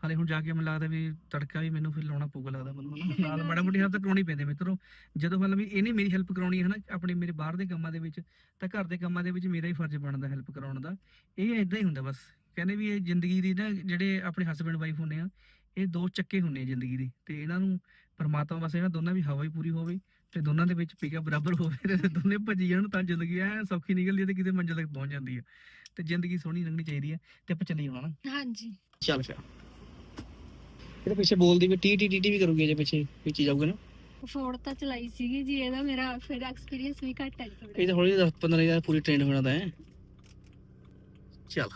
ਹਾਲੇ ਹੁਣ ਜਾ ਕੇ ਮੈਨੂੰ ਲੱਗਦਾ ਵੀ ਤੜਕਾ ਵੀ ਮੈਨੂੰ ਫਿਰ ਲਾਉਣਾ ਪਊਗਾ ਲੱਗਦਾ ਮੈਨੂੰ। ਨਾਲ ਮਾੜਾ ਮੋਟੀ ਹੱਥ ਕਰਾਉਣੀ ਪੈਂਦੇ ਮਿੱਤਰੋ। ਜਦੋਂ ਮਤਲਬ ਵੀ ਇਹਨੇ ਮੇਰੀ ਹੈਲਪ ਕਰਾਉਣੀ ਹੈ ਨਾ ਆਪਣੇ ਮੇਰੇ ਬਾਹਰ ਦੇ ਕੰਮਾਂ ਦੇ ਵਿੱਚ ਤਾਂ ਘਰ ਦੇ ਕੰਮਾਂ ਦੇ ਵਿੱਚ ਮੇਰਾ ਹੀ ਫਰਜ਼ ਬਣਦਾ ਹੈਲਪ ਕਰਾਉਣ ਦਾ। ਇਹ ਇਦਾਂ ਹੀ ਹੁੰਦਾ ਬਸ। ਕਹਿੰਦੇ ਵੀ ਇਹ ਜ਼ਿੰਦਗੀ ਦੀ ਨਾ ਜਿਹੜੇ ਆਪਣੇ ਹਸਬੰਡ ਵਾਈਫ ਹੁੰਦੇ ਆ ਇਹ ਦੋ ਚੱਕੇ ਹੁੰਦੇ ਆ ਜ਼ਿੰਦਗੀ ਦੇ। ਤੇ ਇਹਨਾਂ ਨੂੰ ਪਰਮਾਤਮਾ ਬਸ ਇਹਨਾਂ ਦੋਨਾਂ ਦੀ ਹਵਾ ਹੀ ਪੂਰੀ ਹੋਵੇ ਤੇ ਦੋਨਾਂ ਦੇ ਵਿੱਚ ਪਿਕਅਪ ਬਰਾਬਰ ਹੋਵੇ ਤੇ ਦੋਨੇ ਭੱਜੀ ਜਾਣ ਤਾਂ ਜ਼ਿੰਦਗੀ ਐ ਸੌਖੀ ਨਿਕਲਦੀ ਤੇ ਕਿਤੇ ਮੰਜ਼ਿਲ ਤੱਕ ਪਹੁੰਚ ਜਾਂਦੀ ਹੈ ਤੇ ਜ਼ਿੰਦਗੀ ਸੋਹਣੀ ਲੰਘਣੀ ਚਾਹੀਦੀ ਹੈ ਤੇ ਆਪਾਂ ਚੱਲੀ ਜਾਣਾ ਨਾ ਹਾਂਜੀ। ਚੱਲ ਫਿਰ। ਇਹਦੇ ਪਿੱਛੇ ਬੋਲਦੀ ਵੀ ਟੀ ਟੀ ਟੀ ਟੀ ਵੀ ਕਰੂਗੀ ਜੇ ਪਿੱਛੇ ਪਿੱਛੇ ਜਾਊਗਾ ਨਾ। ਫੋਰਡ ਤਾਂ ਚਲਾਈ ਸੀਗੀ ਜੀ ਇਹਦਾ ਮੇਰਾ ਫਿਰ ਐਕਸਪੀਰੀਅੰਸ ਵੀ ਘੱਟ ਹੈ ਜੀ ਥੋੜ੍ਹਾ। ਇਹ ਤਾਂ ਹੌਲੀ 10 15 ਦਿਨ ਪੂਰੀ ਟ੍ਰੇਨ ਹੋਣਾ ਤਾਂ ਹੈ। ਚੱਲ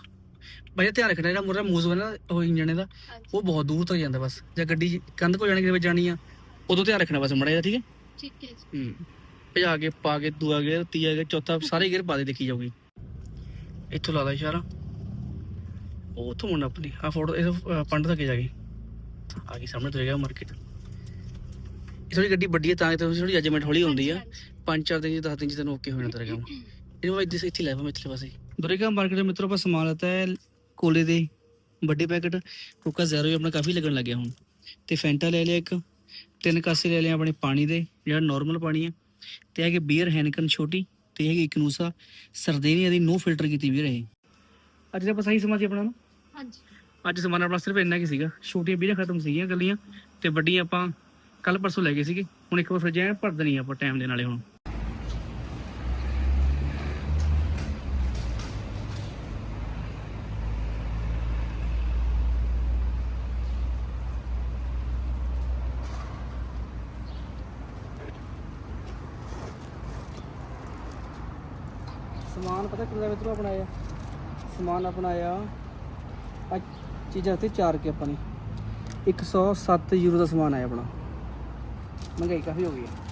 ਬਾਈ ਧਿਆਨ ਰੱਖਣਾ ਜਿਹੜਾ ਮੁਰਾ ਮੂਜ਼ ਬਣਾ ਉਹ ਇੰਜਣ ਹਾਂਜੀ। ਉਹ ਬਹੁਤ ਦੂਰ ਤੱਕ ਜਾਂਦਾ ਬਸ। ਜੇ ਗੱਡੀ ਕੰਧ ਕੋ ਜਾਣੀ ਕਿਤੇ ਜਾਣੀ ਆ ਉਦੋਂ ਧਿਆਨ ਰੱਖਣਾ ਬਸ ਮੜਾ ਜਾ ਠੀਕ ਹੈ? ਠੀਕ ਹੈ ਜੀ। ਹੂੰ ਭਜਾ ਕੇ ਪਾ ਕੇ ਦੂਆ ਗੇਅਰ ਤੀਆ ਗੇਅਰ ਚੌਥਾ ਸਾਰੇ ਗੇਅਰ ਪਾ ਦੇ ਦੇਖੀ ਜਾਊਗੀ। ਇੱਥੋਂ ਲਾ ਲਾ ਇਸ਼ਾਰਾ। ਉਹ ਉੱਥੋਂ ਮੁੰਡਾ ਆਪਣੀ ਆ ਫੋਟੋ ਇਹ ਪੰਡ ਤੱਕ ਜਾ ਕੇ। ਆ ਗਈ ਸਾਹਮਣੇ ਤੁਰੇਗਾ ਮਾਰਕੀਟ ਇਹ ਥੋੜੀ ਗੱਡੀ ਵੱਡੀ ਹੈ ਤਾਂ ਥੋੜੀ ਜਜਮੈਂਟ ਹੌਲੀ ਹੁੰਦੀ ਆ। ਪੰਜ ਚਾਰ ਦਿਨ ਚ 10 ਦਿਨ ਚ ਤੈਨੂੰ ਓਕੇ ਹੋ ਜਾਣਾ ਤੇਰਾ ਕੰਮ। ਇਹਨੂੰ ਇੱਥੇ ਇੱਥੇ ਲੈ ਪਾ ਮਿੱਥਲੇ ਪਾਸੇ ਦੁਰੇਗਾ ਮਾਰਕੀਟ ਦੇ ਮਿੱਤਰੋ ਆਪਾਂ ਸਮਾਨ ਲਤਾ ਹੈ ਕੋਲੇ ਦੇ ਵੱਡੇ ਪੈਕਟ ਕੋਕਾ ਜ਼ੈਰੋ ਵੀ ਆਪਣਾ ਕਾਫੀ ਲੱਗਣ ਲੱਗਿਆ ਹੁਣ। ਤੇ ਫੈਂਟਾ ਲੈ ਲਿਆ ਇੱਕ। ਤਿੰਨ ਕਾਸੇ ਲੈ ਲਏ ਆਪਣੇ ਪਾਣੀ ਦੇ ਜਿਹੜਾ ਨਾਰਮਲ ਪਾਣੀ ਹੈ ਤੇ ਹੈਗੇ ਬੀਅਰ ਹੈਨਕਨ ਛੋਟੀ ਤੇ ਹੈਗੀ ਇਕਨੂਸਾ ਸਰਦੇਨੀਆ ਦੀ ਨੋ ਫਿਲਟਰ ਕੀਤੀ ਬੀਅਰ ਇਹ ਅੱਜ ਦਾ ਆਪਾਂ ਸਹੀ ਸਮਾਂ ਸੀ ਆਪਣਾ ਨਾ। ਹਾਂਜੀ। ਅੱਜ ਸਮਾਨ ਆਪਣਾ ਸਿਰਫ ਇੰਨਾ ਕੀ ਸੀਗਾ। ਛੋਟੀਆਂ ਬੀਅਰਾਂ ਖਤਮ ਸੀਗੀਆਂ ਗੱਲੀਆਂ ਤੇ ਵੱਡੀਆਂ ਆਪਾਂ ਕੱਲ ਪਰਸੋਂ ਲੈ ਗਏ ਸੀਗੇ। ਹੁਣ ਇੱਕ ਵਾਰ ਫਰਿੱਜ ਐ ਭਰ ਦੇਣੀ ਆਪਾਂ ਟਾਈਮ ਦੇ ਨਾਲੇ ਹੁਣ। ਸਮਾਨ ਪਤਾ ਕਿੰਨਾ ਮਿੱਤਰੋ ਆਪਣਾ ਆਇਆ ਸਮਾਨ ਆਪਣਾ ਆਇਆ ਚੀਜ਼ਾਂ ਤੇ ਚਾਰ ਕੇ ਆਪਾਂ ਨੇ। 107 ਯੂਰੋ ਦਾ ਸਮਾਨ ਆਇਆ ਆਪਣਾ। ਮਹਿੰਗਾਈ ਕਾਫੀ ਹੋ ਗਈ ਹੈ।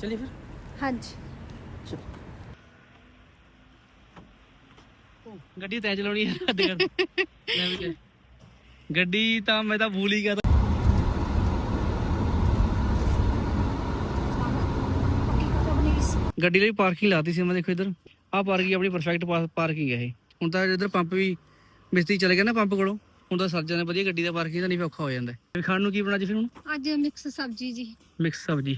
ਚਲਿਏ ਫਿਰ। ਹਾਂਜੀ। ਗੱਡੀ ਤੈਂ ਚਲਾਉਣੀ ਹੈ ਹੱਦ ਕਰ। ਵੀ ਚੱਲ। ਗੱਡੀ ਤਾਂ ਮੈਂ ਤਾਂ ਭੂਲ ਹੀ ਗਿਆ ਤਾ। ਗੱਡੀ ਲਈ ਪਾਰਕਿੰਗ ਲਾਤੀ ਸੀ ਮੈਂ ਦੇਖੋ ਇਧਰ। ਆਹ ਪਾਰਕਿੰਗ ਆਪਣੀ ਪਰਫੈਕਟ ਪਾਰਕਿੰਗ ਹੈ ਇਹ। ਹੁਣ ਤਾਂ ਇਧਰ ਪੰਪ ਵੀ ਮਿਸਤਰੀ ਚਲੇ ਗਿਆ ਨਾ ਪੰਪ ਕੋਲੋਂ। ਹੁਣ ਤਾਂ ਸਰ ਜਾਂਦੇ ਵਧੀਆ ਗੱਡੀ ਦਾ ਪਾਰਕਿੰਗ ਦਾ ਨਹੀਂ ਫਿਰ ਔਖਾ ਹੋ ਜਾਂਦਾ। ਹੈ। ਖਾਣ ਨੂੰ ਕੀ ਬਣਾ ਜੀ ਫਿਰ ਹੁਣ? ਅੱਜ ਮਿਕਸ ਸਬਜੀ ਜੀ। ਮਿਕਸ ਸਬਜੀ।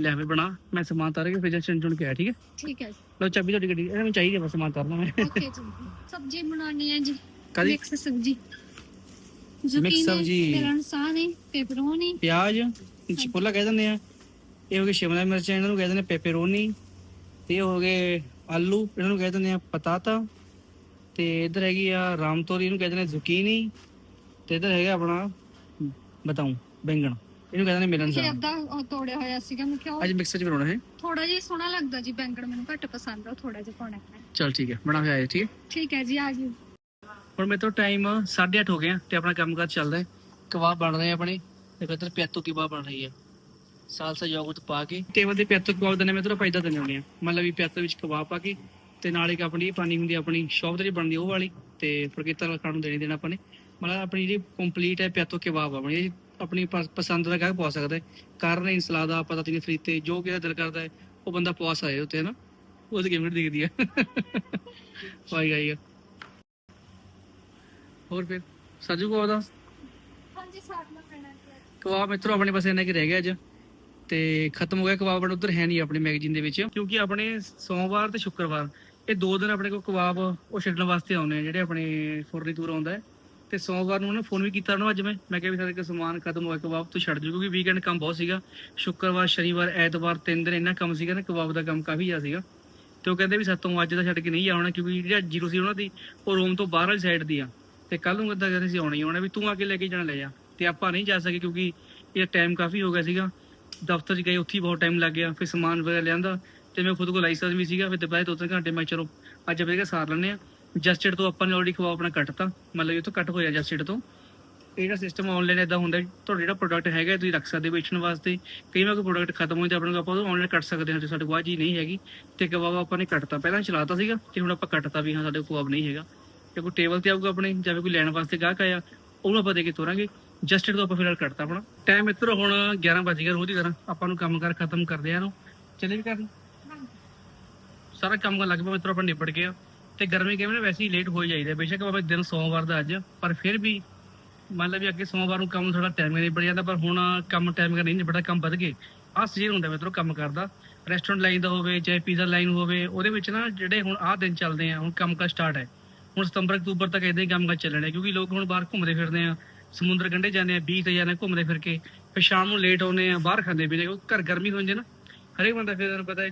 ਲੈ ਫਿਰ ਬਣਾ ਮੈਂ ਸਮਾਨ ਤਾਰ ਕੇ ਫਿਰ ਚੁਣ ਚੁਣ ਕੇ ਆਇਆ ਠੀਕ ਹੈ? ਠੀਕ ਹੈ ਲਓ ਚਾਬੀ ਤੁਹਾਡੀ ਗੱਡੀ ਇਹ ਮੈਨੂੰ ਚਾਹੀਦੀ ਬਸ ਸਮਾਨ ਤਾਰਨਾ ਮੈਂ। ਓਕੇ ਜੀ। ਸਬਜੀ ਬਣਾਉਣੀ ਹੈ ਜੀ। ਕਾਦੀ ਮਿਕਸ ਸਬਜੀ। ਸਬਜ਼ੀ। ਪੇਰਨਸਾਨੇ ਪੇਪਰੋਨੀ। ਪਿਆਜ਼ ਚਿਪੋਲਾ ਕਹਿ ਦਿੰਦੇ ਆ। ਇਹ ਹੋ ਗਏ ਸ਼ਿਮਲਾ ਮਿਰਚ ਇਹਨਾਂ ਨੂੰ ਕਹਿ ਦਿੰਦੇ ਪੇਪਰੋਨੀ। ਤੇ ਇਹ ਹੋ ਗਏ ਆਲੂ ਇਹਨਾਂ ਨੂੰ ਕਹਿ ਦਿੰਦੇ ਆ ਪਤਾਤਾ। ਤੇ ਇਧਰ ਹੈਗੀ ਆ ਰਾਮਤੋਰੀ ਇਹਨੂੰ ਕਹਿ ਦਿੰਦੇ ਜ਼ੁਕੀਨੀ ਤੇ ਇਧਰ ਹੈਗਾ ਆਪਣਾ ਬਤਾਉ ਬੈਂਗਣ। ਇਹਨੂੰ ਕਹਿ ਦਿੰਦੇ ਮਿਲਨ ਕਿ ਸਾਂ ਅੱਧਾ ਉਹ ਤੋੜਿਆ ਹੋਇਆ ਸੀਗਾ ਮੈਂ ਕਿਹਾ ਅੱਜ ਮਿਕਸਰ ਚ ਬਣਾਉਣਾ ਹੈ ਥੋੜਾ ਜਿਹਾ ਸੋਹਣਾ ਲੱਗਦਾ ਜੀ ਬੈਂਗਣ ਮੈਨੂੰ ਘੱਟ ਪਸੰਦ ਆ ਥੋੜਾ ਜਿਹਾ ਪਾਉਣਾ ਹੈ। ਚਲ ਠੀਕ ਹੈ ਬਣਾ ਹੋਇਆ ਹੈ ਠੀਕ ਹੈ? ਠੀਕ ਹੈ ਜੀ ਆ ਜੀ ਹੁਣ ਮੇਰੇ ਤੋਂ ਟਾਈਮ 8:30 ਹੋ ਗਿਆ ਤੇ ਆਪਣਾ ਕੰਮਕਾਜ ਚੱਲਦਾ ਹੈ। ਕਬਾਬ ਬਣ ਰਹੇ ਆ ਆਪਣੇ ਤੇ ਇੱਧਰ ਪਿਆਤੋ ਕਬਾਬ ਬਣ ਰਹੀ ਹੈ। ਸਾਲਸਾ ਯੋਗਰਟ ਪਾ ਕੇ ਟੇਬਲ ਤੇ ਪਿਆਤੋ ਕਬਾਬ ਦਨੇ ਮੈਂ ਤੇਰਾ ਪੈਦਾ ਦਿੰਦੇ ਹੁੰਦੇ ਆ ਮਤਲਬ ਵੀ ਪਿਆਤੋ ਵਿੱਚ ਕਬਾਬ ਪਾ ਕੇ ਤੇ ਨਾਲ ਇੱਕ ਆਪਣੀ ਪਾਣੀ ਹੁੰਦੀ ਆਪਣੀ ਸ਼ੌਪ ਤੇ ਬਣਦੀ ਉਹ ਵਾਲੀ ਤੇ ਫਰਕੀਤਾ ਖਾਣ ਨੂੰ ਦੇਣੀ ਦੇਣਾ ਆਪਾਂ ਨੇ। ਮਤਲਬ ਆਪਣੀ ਜਿਹੜੀ ਕੰਪਲੀਟ ਹੈ ਪਿਆਤੋ ਕਬਾਬ ਆਪਣੀ ਆਪਣੀ ਪਸੰਦ ਦਾ ਗਾਹਕ ਪਵਾ ਸਕਦਾ ਹੈ। ਕਾਰਨ ਇਨਸਲਾ ਦਾ ਪਤਾ ਨਹੀਂ ਫਰੀਤੇ ਜੋ ਕਿਹਦਾ ਦਿਲ ਕਰਦਾ ਹੈ ਉਹ ਬੰਦਾ ਪਵਾ ਸਕਦਾ ਹੈ ਉੱਤੇ ਨਾ ਉਹਦੀ ਕਿਵੇਂ ਦਿਖਦੀ ਆ। ਪਾਈ ਗਈ ਆ। ਹੋਰ ਫਿਰ ਸਾਜੂ ਕੋ ਦਾ? ਹਾਂਜੀ ਸਾਥ ਨਾਲ ਪੈਣਾ ਕਬਾਬ ਮਿੱਤਰੋ ਆਪਣੇ ਪਾਸੇ ਇੰਨਾ ਕਿ ਰਹਿ ਗਿਆ ਅੱਜ। ਤੇ ਖਤਮ ਹੋ ਗਿਆ ਕਬਾਬ ਬਣ ਉਧਰ ਹੈ ਨਹੀਂ ਆਪਣੇ ਮੈਗਜ਼ੀਨ ਦੇ ਵਿੱਚ। ਕਿਉਂਕਿ ਆਪਣੇ ਸੋਮਵਾਰ ਤੇ ਸ਼ੁੱਕਰਵਾਰ ਇਹ ਦੋ ਦਿਨ ਆਪਣੇ ਕੋਲ ਕਬਾਬ ਉਹ ਛੱਡਣ ਵਾਸਤੇ ਆਉਂਦੇ ਆ ਜਿਹੜੇ ਆਪਣੇ ਫੁਰਨੀ ਦੂਰ ਆਉਂਦਾ ਹੈ। ਤੇ ਸੋਮਵਾਰ ਨੂੰ ਉਹਨੇ ਫੋਨ ਵੀ ਕੀਤਾ ਉਹਨੂੰ ਅੱਜ ਮੈਂ। ਮੈਂ ਕਿਹਾ ਵੀ ਸਾਡੇ ਕੋਲ ਸਮਾਨ ਖਤਮ ਹੋਇਆ, ਕਬਾਬ ਤੋਂ ਛੱਡ ਜੂ, ਕਿਉਂਕਿ ਵੀਕਐਂਡ ਕੰਮ ਬਹੁਤ ਸੀਗਾ। ਸ਼ੁੱਕਰਵਾਰ, ਸ਼ਨੀਵਾਰ, ਐਤਵਾਰ ਤਿੰਨ ਦਿਨ ਇੰਨਾ ਕੰਮ ਸੀਗਾ ਨਾ, ਕਬਾਬ ਦਾ ਕੰਮ ਕਾਫੀ ਜ਼ਿਆਦਾ ਸੀਗਾ। ਤੇ ਉਹ ਕਹਿੰਦੇ ਵੀ ਸਾਤੋਂ ਅੱਜ ਦਾ ਛੱਡ ਕੇ ਨਹੀਂ ਆਉਣਾ, ਕਿਉਂਕਿ ਜਿਹੜਾ ਜੀਰੋ ਸੀ ਉਹਨਾਂ ਦੀ, ਉਹ ਰੋਮ ਤੋਂ ਬਾਹਰ ਵਾਲੀ ਸਾਈਡ ਦੀ ਆ। ਤੇ ਕੱਲ ਨੂੰ ਕਿੱਦਾਂ ਕਹਿੰਦੇ ਸੀ ਆਉਣਾ ਹੀ ਆਉਣਾ, ਵੀ ਤੂੰ ਆ ਕੇ ਲੈ ਕੇ ਜਾਣਾ, ਲੈ ਜਾ। ਤੇ ਆਪਾਂ ਨਹੀਂ ਜਾ ਸਕੇ, ਕਿਉਂਕਿ ਇਹ ਟਾਈਮ ਕਾਫੀ ਹੋ ਗਿਆ ਸੀਗਾ। ਦਫ਼ਤਰ 'ਚ ਗਏ, ਉੱਥੇ ਹੀ ਬਹੁਤ ਟਾਈਮ ਲੱਗ ਗਿਆ, ਫਿਰ ਸਮਾਨ ਵਗੈਰਾ ਲਿਆਂਦਾ। ਤੇ ਮੈਂ ਖੁਦ ਕੋ ਲਾਇਸੈਂਸ ਵੀ ਸੀਗਾ, ਫਿਰ ਦੁਪਹਿਰ ਦੋ ਤਿੰਨ ਘੰਟੇ ਮੈਂ ਚਲੋ, ਅੱਜ ਆਪਾਂ ਸਾਰ ਲੈਂਦੇ ਆ ਜਸਟਿਡ ਤੋਂ ਆਪਾਂ ਨੇ ਆਲਰੇਡੀ ਖਵਾ ਆਪਣਾ ਕੱਟਤਾ ਮਤਲਬ ਇਹ ਤੋਂ ਕੱਟ ਹੋਇਆ ਜਸਟਿਡ ਤੋਂ। ਇਹਦਾ ਸਿਸਟਮ ਆਨਲਾਈਨ ਇਦਾਂ ਹੁੰਦਾ ਵੀ ਤੁਹਾਡਾ ਜਿਹੜਾ ਪ੍ਰੋਡਕਟ ਹੈਗਾ ਤੁਸੀਂ ਰੱਖ ਸਕਦੇ ਵੇਚਣ ਵਾਸਤੇ। ਕਈ ਵਾਰ ਕੋਈ ਪ੍ਰੋਡਕਟ ਖਤਮ ਹੋ ਜਾਂਦਾ ਆਪਣੇ ਕੋਲ ਆਪਾਂ ਉਹ ਆਨਲਾਈਨ ਕੱਟ ਸਕਦੇ ਹਾਂ ਤੇ ਸਾਡੇ ਕੋਲ ਜੀ ਨਹੀਂ ਹੈਗੀ। ਤੇ ਕਬਾਬ ਆਪਾਂ ਨੇ ਕੱਟਤਾ। ਪਹਿਲਾਂ ਚਲਾਤਾ ਸੀਗਾ ਤੇ ਹੁਣ ਆਪਾਂ ਕੱਟਤਾ ਵੀ ਹਾਂ, ਸਾਡੇ ਕੋਲ ਕਬਾਬ ਨਹੀਂ ਹੈਗਾ। ਜੇ ਕੋਈ ਟੇਬਲ ਤੇ ਆਊਗਾ ਆਪਣੇ, ਜਾਂ ਫਿਰ ਕੋਈ ਲੈਣ ਵਾਸਤੇ ਗਾਹਕ ਆਇਆ, ਉਹਨੂੰ ਆਪਾਂ ਦੇ ਕੇ ਤੋਰਾਂਗੇ। ਜਸਟਿਡ ਤੋਂ ਆਪਾਂ ਫਿਲਹਾਲ ਕੱਟਤਾ ਆਪਣਾ। ਟਾਈਮ ਮਿੱਤਰੋ ਹੁਣ 11 ਵਜ ਗਿਆ ਰੋਜ਼ ਦੀ ਤਰ੍ਹਾਂ। ਆਪਾਂ ਨੂੰ ਕੰਮ ਕਰ ਖਤਮ ਕਰਦੇ ਆ ਨੂੰ ਚਲੇ ਵੀ ਕਰਨ ਸਾਰਾ ਕੰਮ ਕਰ ਲਗਭਗ ਮਿੱਤਰੋ ਆਪਾਂ ਨਿਬੜ ਗਿਆ ਤੇ ਗਰਮੀ ਕਿਵੇਂ ਨਾ, ਵੈਸੇ ਹੀ ਲੇਟ ਹੋ ਜਾਈਦਾ। ਬੇਸ਼ੱਕ ਬਾਬਾ ਦਿਨ ਸੋਮਵਾਰ ਦਾ ਅੱਜ, ਪਰ ਫਿਰ ਵੀ ਮੰਨ ਲਓ ਵੀ ਅੱਗੇ ਸੋਮਵਾਰ ਨੂੰ ਕੰਮ ਥੋੜਾ ਟਾਈਮ ਨਿਬੜ ਜਾਂਦਾ, ਪਰ ਹੁਣ ਕੰਮ ਟਾਈਮ ਕਰ ਨਹੀਂ, ਬੜਾ ਕੰਮ ਵੱਧ ਗਏ। ਆ ਸੀਜ਼ਨ ਹੁੰਦਾ ਮਿੱਤਰੋ ਕੰਮ ਕਰਦਾ ਰੈਸਟੋਰੈਂਟ ਲਾਈਨ ਦਾ ਹੋਵੇ, ਚਾਹੇ ਪੀਜ਼ਾ ਲਾਈਨ ਹੋਵੇ, ਉਹਦੇ ਵਿੱਚ ਨਾ ਜਿਹੜੇ ਹੁਣ ਆਹ ਦਿਨ ਚੱਲਦੇ ਆ, ਹੁਣ ਕੰਮ ਕਾ ਸਟਾਰਟ ਹੈ। ਹੁਣ ਸਤੰਬਰ, ਅਕਤੂਬਰ ਤੱਕ ਇਦਾਂ ਹੀ ਕੰਮ ਕਾ ਚੱਲਣਾ, ਕਿਉਂਕਿ ਲੋਕ ਹੁਣ ਬਾਹਰ ਘੁੰਮਦੇ ਫਿਰਦੇ ਆ, ਸਮੁੰਦਰ ਕੰਢੇ ਜਾਂਦੇ ਆ ਬੀਚ ਤੇ ਜਾਂਦੇ ਆ, ਘੁੰਮਦੇ ਫਿਰ ਕੇ, ਫਿਰ ਸ਼ਾਮ ਨੂੰ ਲੇਟ ਆਉਂਦੇ ਆ, ਬਾਹਰ ਖਾਂਦੇ ਪੀਂਦੇ ਕਿਉਂਕਿ ਘਰ ਗਰਮੀ ਹੋ ਨਾ, ਹਰੇਕ ਬੰਦਾ ਫਿਰ ਤੁਹਾਨੂੰ ਪਤਾ ਹੈ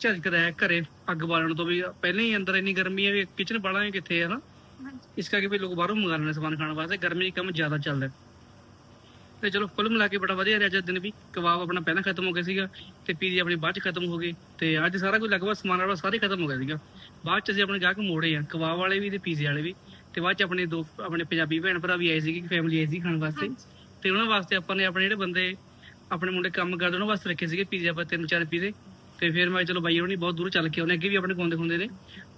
ਝਟਕਦਾ ਹੈ ਘਰੇ ਅੱਗ ਬਾਲਣ ਤੋਂ ਵੀ। ਪਹਿਲਾਂ ਹੀ ਅੰਦਰ ਇੰਨੀ ਗਰਮੀ ਹੈ ਵੀ ਕਿਚਨ ਬਾਲਾਂਗੇ ਕਿੱਥੇ ਹੈ ਨਾ। ਇਸ ਕਰਕੇ ਵੀ ਲੋਕ ਬਾਹਰੋਂ ਮੰਗਾ ਲੈਂਦੇ ਸਮਾਨ ਖਾਣ ਵਾਸਤੇ। ਗਰਮੀ 'ਚ ਕੰਮ ਜ਼ਿਆਦਾ ਚੱਲਦਾ ਹੈ। ਤੇ ਚਲੋ ਕੁੱਲ ਮਿਲਾ ਕੇ ਬੜਾ ਵਧੀਆ ਰਿਹਾ ਅੱਜ ਦਾ ਦਿਨ ਵੀ। ਕਬਾਬ ਆਪਣਾ ਪਹਿਲਾਂ ਖਤਮ ਹੋ ਗਿਆ ਸੀਗਾ ਤੇ ਪੀਜ਼ੇ ਆਪਣੀ ਬਾਅਦ 'ਚ ਖਤਮ ਹੋ ਗਏ ਤੇ ਅੱਜ ਸਾਰਾ ਕੁਝ ਲਗਭਗ ਸਮਾਨ ਵਾਲਾ ਸਾਰੇ ਖਤਮ ਹੋ ਗਿਆ ਸੀਗਾ। ਬਾਅਦ 'ਚ ਅਸੀਂ ਆਪਣੇ ਗਾਹਕ ਮੋੜੇ ਆ ਕਬਾਬ ਵਾਲੇ ਵੀ ਤੇ ਪੀਜ਼ੇ ਵਾਲੇ ਵੀ। ਤੇ ਬਾਅਦ 'ਚ ਆਪਣੇ ਦੋ ਆਪਣੇ ਪੰਜਾਬੀ ਭੈਣ ਭਰਾ ਵੀ ਆਏ ਸੀਗੇ ਫੈਮਿਲੀ ਆਈ ਸੀ ਖਾਣ ਵਾਸਤੇ। ਤੇ ਉਹਨਾਂ ਵਾਸਤੇ ਆਪਾਂ ਨੇ ਆਪਣੇ ਜਿਹੜੇ ਬੰਦੇ ਆਪਣੇ ਮੁੰਡੇ ਕੰਮ ਕਰਦੇ ਉਹਨਾਂ ਵਾਸਤੇ ਰੱਖੇ ਸੀਗੇ ਪੀਜ਼ੇ ਆਪਾਂ ਤਿੰਨ ਚਾਰ ਪੀਜ਼ੇ। ਤੇ ਫਿਰ ਮੈਂ ਚਲੋ ਬਾਈ ਹੋਣੀ ਬਹੁਤ ਦੂਰ ਚੱਲ ਕੇ ਉਹਨੇ ਅੱਗੇ ਵੀ ਆਪਣੇ ਕੋਲ ਆਉਂਦੇ ਹੁੰਦੇ ਨੇ।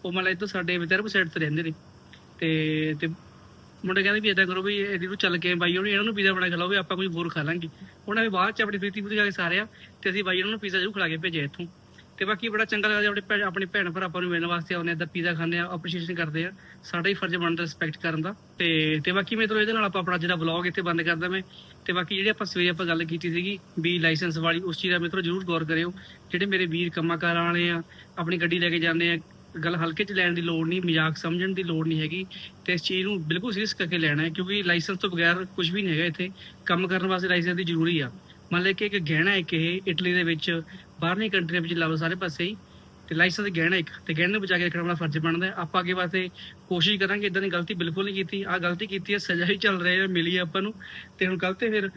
ਉਹ ਮਤਲਬ ਇੱਥੋਂ ਸਾਡੇ ਵਿਦਰਭ ਸਾਈਡ ਤੇ ਰਹਿੰਦੇ ਨੇ। ਤੇ ਤੇ ਮੁੰਡੇ ਕਹਿੰਦੇ ਵੀ ਇਦਾਂ ਕਰੋ ਵੀ ਇਹਦੀ ਨੂੰ ਚੱਲ ਕੇ ਬਾਈ ਹੋਣੀ, ਇਹਨਾਂ ਨੂੰ ਪੀਜ਼ਾ ਬਣਾ ਕੇ ਖਿਲਾਓ ਵੀ ਆਪਾਂ ਕੋਈ ਹੋਰ ਖਾ ਲਾਂਗੇ। ਉਹਨਾਂ ਨੇ ਬਾਅਦ ਚ ਆਪਣੀ ਪ੍ਰੀਤੀ ਪੂਰੀ ਜਾ ਕੇ ਸਾਰਿਆ ਤੇ ਅਸੀਂ ਬਾਈ ਉਹਨਾਂ ਨੂੰ ਪੀਜ਼ਾ ਜ਼ਰੂਰ ਖਿਲਾ ਕੇ ਭੇਜਿਆ ਇੱਥੋਂ। ਤੇ ਬਾਕੀ ਬੜਾ ਚੰਗਾ ਲੱਗਦਾ ਆਪਣੇ ਭੈਣ ਆਪਣੇ ਭੈਣ ਭਰਾ ਆਪਾਂ ਨੂੰ ਮਿਲਣ ਵਾਸਤੇ ਆਉਂਦੇ ਆ ਤਾਂ ਪੀਜ਼ਾ ਖਾਂਦੇ ਆ ਅਪਰੀਸ਼ੀਏਸ਼ਨ ਕਰਦੇ ਆ। ਸਾਡਾ ਹੀ ਫਰਜ਼ ਬਣਦਾ ਰਿਸਪੈਕਟ ਕਰਨ ਦਾ। ਤੇ ਤੇ ਬਾਕੀ ਮੈਂ ਤੁਹਾਨੂੰ ਇਹਦੇ ਨਾਲ ਆਪਾਂ ਆਪਣਾ ਜਿਹੜਾ ਵਲੌਗ ਇੱਥੇ ਬੰਦ ਕਰਦਾ ਮੈਂ। ਤੇ ਬਾਕੀ ਜਿਹੜੇ ਆਪਾਂ ਸਵੇਰੇ ਆਪਾਂ ਗੱਲ ਕੀਤੀ ਸੀਗੀ ਵੀ ਲਾਇਸੈਂਸ ਵਾਲੀ, ਉਸ ਚੀਜ਼ ਦਾ ਮਿੱਤਰੋ ਜਰੂਰ ਗੌਰ ਕਰਿਓ। ਜਿਹੜੇ ਮੇਰੇ ਵੀਰ ਕੰਮਾਂ ਕਾਰਾਂ ਵਾਲੇ ਆ, ਆਪਣੀ ਗੱਡੀ ਲੈ ਕੇ ਜਾਂਦੇ ਆ, ਗੱਲ ਹਲਕੇ ਚ ਲੈਣ ਦੀ ਲੋੜ ਨਹੀਂ, ਮਜ਼ਾਕ ਸਮਝਣ ਦੀ ਲੋੜ ਨਹੀਂ ਹੈਗੀ। ਤੇ ਇਸ ਚੀਜ਼ ਨੂੰ ਬਿਲਕੁਲ ਸੀਰੀਅਸ ਕਰਕੇ ਲੈਣਾ ਹੈ, ਕਿਉਂਕਿ ਲਾਇਸੈਂਸ ਤੋਂ ਬਗੈਰ ਕੁਝ ਵੀ ਨਹੀਂ ਹੈਗਾ ਇੱਥੇ। ਕੰਮ ਕਰਨ ਵਾਸਤੇ ਲਾਇਸੈਂਸ ਦੀ ਜ਼ਰੂਰੀ ਆ। ਮੰਨ ਲੈ ਕਿ ਇੱਕ ਗਹਿਣਾ ਹੈ ਕਿ ਇਹ ਇਟਲੀ ਦੇ ਵਿੱਚ ਬਾਹਰਲੀ ਕੰਟਰੀਆਂ ਵਿੱਚ ਲਾਓ ਸਾਰੇ ਪਾਸੇ ਹੀ ਤੇ ਲਾਇਸੈਂਸ ਗਹਿਣਾ ਇੱਕ ਤੇ ਗਹਿਣੇ ਨੂੰ ਬਚਾ ਕੇ ਰੱਖਣਾ ਆਪਣਾ ਫਰਜ਼ ਬਣਦਾ ਹੈ। ਆਪਾਂ ਅੱਗੇ ਵਾਸਤੇ ਕੋਸ਼ਿਸ਼ ਕਰਾਂਗੇ ਇਦਾਂ ਦੀ ਗਲਤੀ ਬਿਲਕੁਲ ਨਹੀਂ ਕੀਤੀ। ਆ ਗਲਤੀ ਕੀਤੀ ਹੈ ਸਜ਼ਾ ਹੀ ਚੱਲ ਰਹੀ ਹੈ ਮਿਲੀ ਹੈ ਆਪਾਂ ਨੂੰ। ਤੇ ਹੁਣ ਕੱਲ ਤੇ ਫਿਰ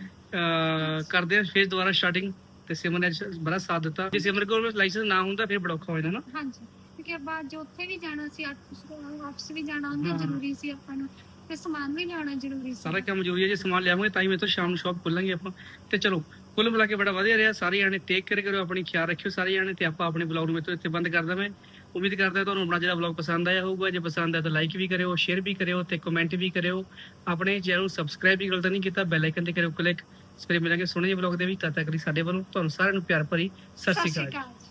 ਕਰਦੇ ਆ ਫਿਰ ਦੁਬਾਰਾ ਸਟਾਰਟਿੰਗ ਤੇ ਸਿਮਰ ਨੇ ਬੜਾ ਸਾਥ ਦਿੱਤਾ। ਜੇ ਸਿਮਰ ਕੋਲ ਲਾਇਸੈਂਸ ਨਾ ਹੁੰਦਾ ਫਿਰ ਬੜਾ ਔਖਾ ਹੋ ਜਾਂਦਾ ਨਾ। ਹਾਂਜੀ ਕਿਉਂਕਿ ਆਪਾਂ ਜੋ ਉੱਥੇ ਵੀ ਜਾਣਾ ਸੀ ਆਫਿਸ ਵੀ ਜਾਣਾ ਹੁੰਦਾ। ਜ਼ਰੂਰੀ ਸੀ ਆਪਾਂ ਨੂੰ। ਤੇ ਸਮਾਨ ਵੀ ਲਿਆਉਣਾ ਜ਼ਰੂਰੀ ਸੀ। ਸਾਰਾ ਕੰਮ ਜ਼ਰੂਰੀ ਹੈ ਜੇ ਸਮਾਨ ਲਿਆਵਾਂਗੇ ਤਾਂ ਹੀ ਮੈਂ ਤਾਂ ਸ਼ਾਮ ਨੂੰ ਸ਼ਾਪ ਖੋਲਾਂਗੇ ਆਪਾਂ। ਤੇ ਚਲੋ ਕੁੱਲ ਮਿਲਾ ਕੇ ਬੜਾ ਵਧੀਆ ਰਿਹਾ। ਸਾਰੇ ਜਾਣੇ ਟੇਕ ਕੇਅਰ ਕਰੋ ਆਪਣੀ ਖਿਆਲ ਰੱਖਿਓ ਸਾਰੇ ਜਾਣੇ ਤੇ ਆਪਾਂ ਆਪਣੇ ਬਲੌਗ ਨੂੰ ਇੱਥੇ ਇੱਥੇ ਬੰਦ ਕਰਦਾ ਮੈਂ। ਉਮੀਦ ਕਰਦਾ ਤੁਹਾਨੂੰ ਆਪਣਾ ਜਿਹੜਾ ਬਲੌਗ ਪਸੰਦ ਆਇਆ ਹੋਊਗਾ। ਜੇ ਪਸੰਦ ਆਇਆ ਤਾਂ ਲਾਈਕ ਵੀ ਕਰਿਓ ਸ਼ੇਅਰ ਵੀ ਕਰਿਓ ਤੇ ਕਮੈਂਟ ਵੀ ਕਰਿਓ। ਆਪਣੇ ਚੈਨਲ ਨੂੰ ਸਬਸਕ੍ਰਾਈਬ ਵੀ ਗਲਤ ਨਹੀਂ ਕੀਤਾ ਬੈਲ ਆਈਕਨ ਤੇ ਕਰਿਓ ਕਲਿੱਕ ਫਿਰ ਮਿਲਾਂਗੇ ਸੋਹਣੇ ਜਿਹੇ ਬਲੌਗ ਦੇ ਵਿੱਚ। ਤਦ ਤੱਕ ਲਈ ਸਾਡੇ ਵੱਲੋਂ ਤੁਹਾਨੂੰ ਸਾਰਿਆਂ ਨੂੰ ਪਿਆਰ ਭਰੀ ਸਤਿ ਸ਼੍ਰੀ ਅਕਾਲ। ਅਕਾਲ।